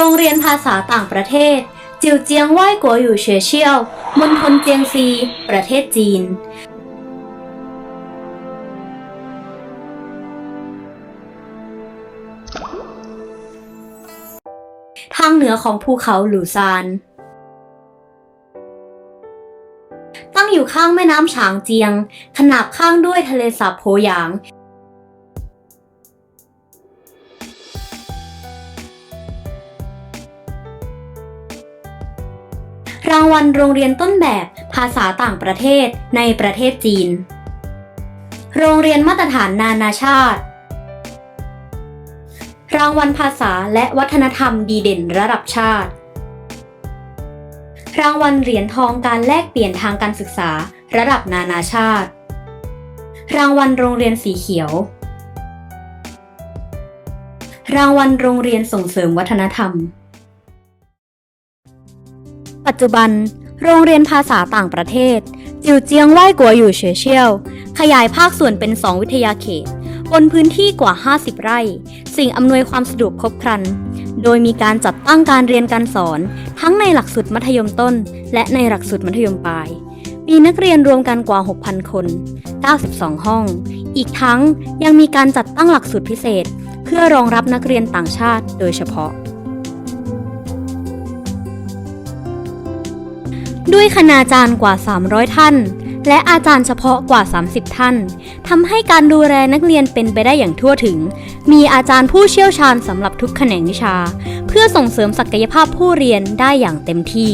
โรงเรียนภาษาต่างประเทศ จิวเจียงไหว้กัวอยู่เฉยเชี่ยวมณฑลเจียงซี ประเทศจีน ทางเหนือของภูเขาหลูซาน ตั้งอยู่ข้างแม่น้ำฉางเจียง ขนาบข้างด้วยทะเลสาบโพหยางางวัลโรงเรียนต้นแบบภาษาต่างประเทศในประเทศจีน โรงเรียนมาตรฐานนานาชาติ รางวัลภาษาและวัฒนธรรมดีเด่นระดับชาติ รางวัลเหรียญทองการแลกเปลี่ยนทางการศึกษาระดับนานาชาติ รางวัลโรงเรียนสีเขียว รางวัลโรงเรียนส่งเสริมวัฒนธรรม ปัจจุบัน โรงเรียนภาษาต่างประเทศ จิวเจียงไหว้กัวอยู่เฉยเชี่ยว ขยายภาคส่วนเป็น 2 วิทยาเขต บนพื้นที่กว่า 50 ไร่ สิ่งอำนวยความสะดวกครบครัน โดยมีการจัดตั้งการเรียนการสอน ทั้งในหลักสูตรมัธยมต้น และในหลักสูตรมัธยมปลาย มีนักเรียนรวมกันกว่า 6,000 คน 92 ห้อง อีกทั้งยังมีการจัดตั้งหลักสูตรพิเศษ เพื่อรองรับนักเรียนต่างชาติ โดยเฉพาะ ด้วยคณาจารย์กว่า 300 ท่าน และอาจารย์เฉพาะกว่า 30 ท่านทำให้การดูแลนักเรียนเป็นไปได้อย่างทั่วถึง มีอาจารย์ผู้เชี่ยวชาญสำหรับทุกแขนงวิชา เพื่อส่งเสริมศักยภาพผู้เรียนได้อย่างเต็มที่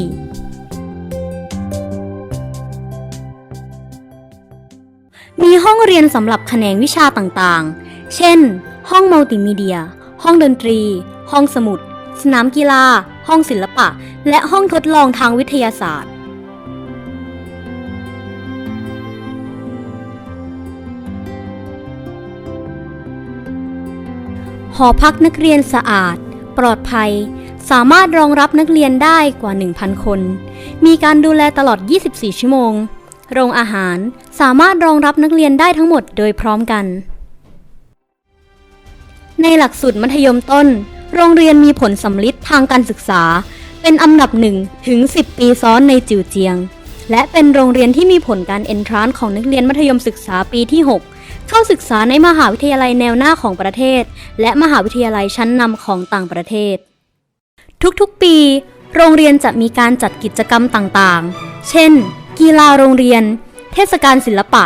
มีห้องเรียนสำหรับแขนงวิชาต่างๆ เช่น ห้องมัลติมีเดีย ห้องดนตรี ห้องสมุด สนามกีฬา ห้องศิลปะ และห้องทดลองทางวิทยาศาสตร์ หอพักนักเรียนสะอาด ปลอดภัย สามารถรองรับนักเรียนได้กว่า 1,000 คน มีการดูแลตลอด 24 ชั่วโมง โรงอาหารสามารถรองรับนักเรียนได้ทั้งหมดโดยพร้อมกัน ในหลักสูตรมัธยมต้น โรงเรียนมีผลสำลิดทางการศึกษา เป็นอันดับหนึ่งถึง 10 ปีซ้อนในจิวเจียง และเป็นโรงเรียนที่มีผลการเอนทรานของนักเรียนมัธยมศึกษาปีที่ 6 เข้าศึกษาในมหาวิทยาลัยแนวหน้าของประเทศ และมหาวิทยาลัยชั้นนำของต่างประเทศ ทุกๆปี โรงเรียนจะมีการจัดกิจกรรมต่างๆ เช่น กีฬาโรงเรียน เทศกาลศิลปะ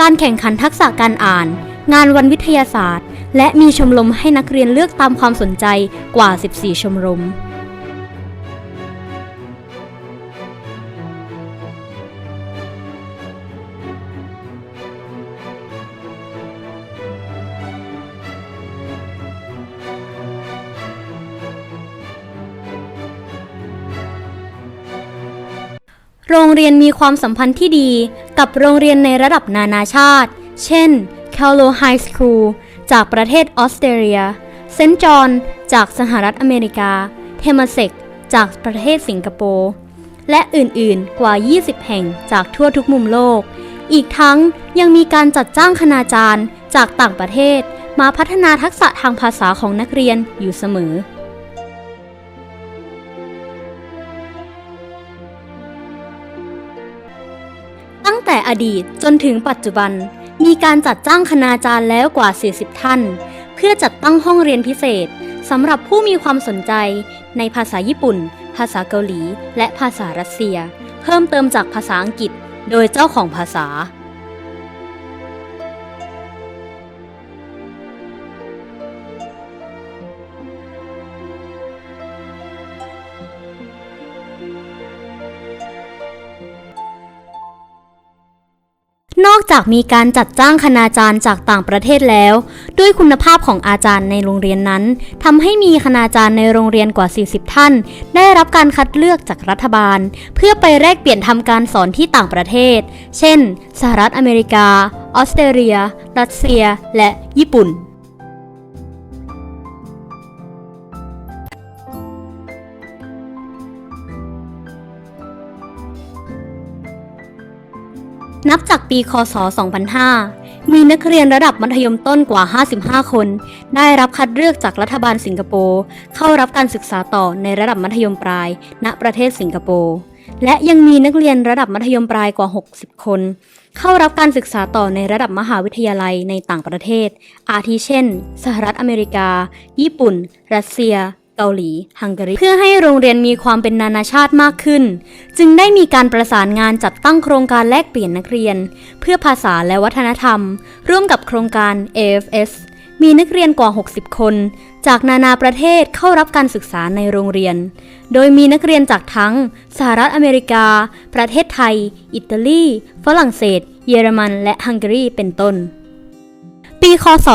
การแข่งขันทักษะการอ่าน งานวันวิทยาศาสตร์ และมีชมรมให้นักเรียนเลือกตามความสนใจกว่า 14 ชมรม โรงเรียนมีความสัมพันธ์ที่ดีกับโรงเรียนในระดับนานาชาติ เช่น c a l o High School จากประเทศออสเตรเลีย เซนต์จอห์นจากสหรัฐอเมริกา เทม a เซกจากประเทศสิงคโปร์ และอื่นๆ กว่า 20 แห่งจากทั่วทุกมุมโลก อีกทั้งยังมีการจัดจ้างคณาจารย์จากต่างประเทศ มาพัฒนาทักษะทางภาษาของนักเรียนอยู่เสมอ แต่อดีตจนถึงปัจจุบัน มีการจัดจ้างคณาจารย์แล้วกว่า 40 ท่าน เพื่อจัดตั้งห้องเรียนพิเศษสำหรับผู้มีความสนใจ ในภาษาญี่ปุ่น ภาษาเกาหลี และภาษารัสเซีย เพิ่มเติมจากภาษาอังกฤษ โดยเจ้าของภาษา อกจากมีการจัดจ้างคณาจารย์จากต่างประเทศแล้ว ด้วยคุณภาพของอาจารย์ในโรงเรียนนั้นทำให้มีคณาจารย์ในโรงเรียนกว่า 40 ท่าน ได้รับการคัดเลือกจากรัฐบาล เพื่อไปแลกเปลี่ยนทำการสอนที่ต่างประเทศ เช่น สหรัฐอเมริกา ออสเตรเลีย รัสเซีย และญี่ปุ่น นับจากปีคศ 2005 มีนักเรียนระดับมัธยมต้นกว่า 55 คน ได้รับคัดเลือกจากรัฐบาลสิงคโปร์เข้ารับการศึกษาต่อในระดับมัธยมปลาย ณประเทศสิงคโปร์และยังมีนักเรียนระดับมัธยมปลายกว่า 60 คน เข้ารับการศึกษาต่อในระดับมหาวิทยาลัยในต่างประเทศ อาทิเช่น สหรัฐอเมริกา ญี่ปุ่น รัสเซีย กาหลี ฮังการี เพื่อให้โรงเรียนมีความเป็นนานาชาติมากขึ้น จึงได้มีการประสานงานจัดตั้งโครงการแลกเปลี่ยนนักเรียน เพื่อภาษาและวัฒนธรรม ร่วมกับโครงการ AFS มีนักเรียนกว่า 60 คน จากนานาประเทศเข้ารับการศึกษาในโรงเรียน โดยมีนักเรียนจากทั้ง สหรัฐอเมริกา ประเทศไทย อิตาลี ฝรั่งเศส เยอรมัน และฮังการี เป็นต้น ปีคศ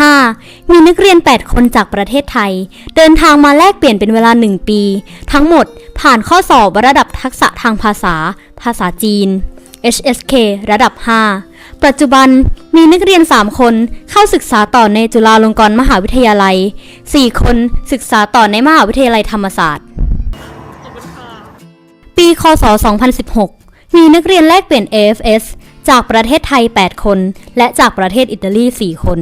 2015 มีนักเรียน 8 คนจากประเทศไทย เดินทางมาแลกเปลี่ยนเป็นเวลา 1 ปี ทั้งหมดผ่านข้อสอบระดับทักษะทางภาษา ภาษาจีน HSK ระดับ 5 ปัจจุบันมีนักเรียน 3 คนเข้าศึกษาต่อในจุฬาลงกรณ์มหาวิทยาลัย 4 คนศึกษาต่อในมหาวิทยาลัยธรรมศาสตร์ ปี คศ 2016 มีนักเรียนแลกเปลี่ยน AFS จากประเทศไทย 8 คน และจากประเทศอิตาลี 4 คน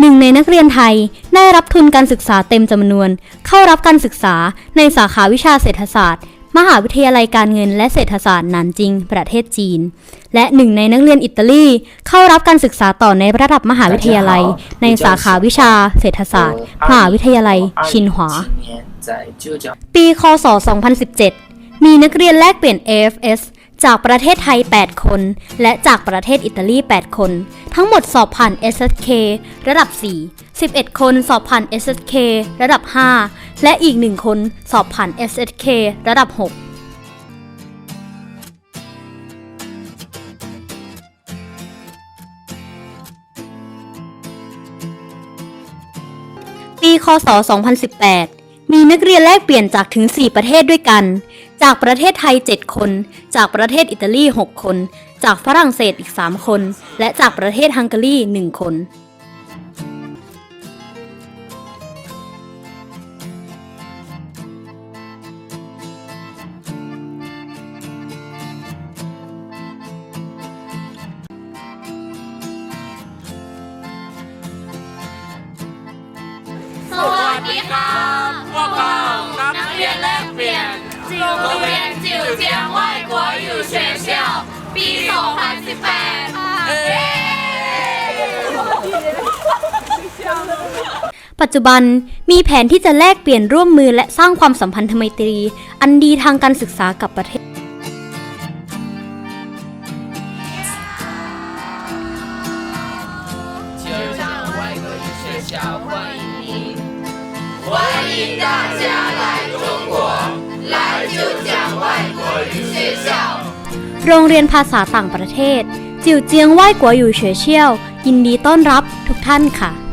หนึ่งในนักเรียนไทยได้รับทุนการศึกษาเต็มจำนวน เข้ารับการศึกษาในสาขาวิชาเศรษฐศาสตร์ มหาวิทยาลัยการเงินและเศรษฐศาสตร์นานจิง ประเทศจีน และหนึ่งในนักเรียนอิตาลีเข้ารับการศึกษาต่อในระดับมหาวิทยาลัย ในสาขาวิชาเศรษฐศาสตร์ มหาวิทยาลัยชินหวา ปี คศ 2017 มีนักเรียนแลกเปลี่ยน AFS จากประเทศไทย 8 คน และจากประเทศอิตาลี 8 คน ทั้งหมดสอบผ่าน SSK ระดับ 4 11 คนสอบผ่าน SSK ระดับ 5 และอีก 1 คนสอบผ่าน SSK ระดับ6ปีคศ 2018 มีนักเรียนแลกเปลี่ยนจากถึง 4 ประเทศด้วยกัน จากประเทศไทย 7 คน จากประเทศอิตาลี 6 คน จากฝรั่งเศสอีก 3 คน และจากประเทศฮังการี 1 คนเรียนจิ๋วเจียงไหว้กัวอยู่เฉยเชี่ยวปี 2018ค่ะเย้ ปัจจุบันมีแผนที่จะแลกเปลี่ยนร่วมมือและสร้างความสัมพันธไมตรี อันดีทางการศึกษากับประเทศ 浙江外国语学校欢迎您。欢迎大家来 โรงเรียนภาษาต่างประเทศ จิวเจียงไหว้กัวอยู่เฉยเชี่ยว ยินดีต้อนรับทุกท่านค่ะ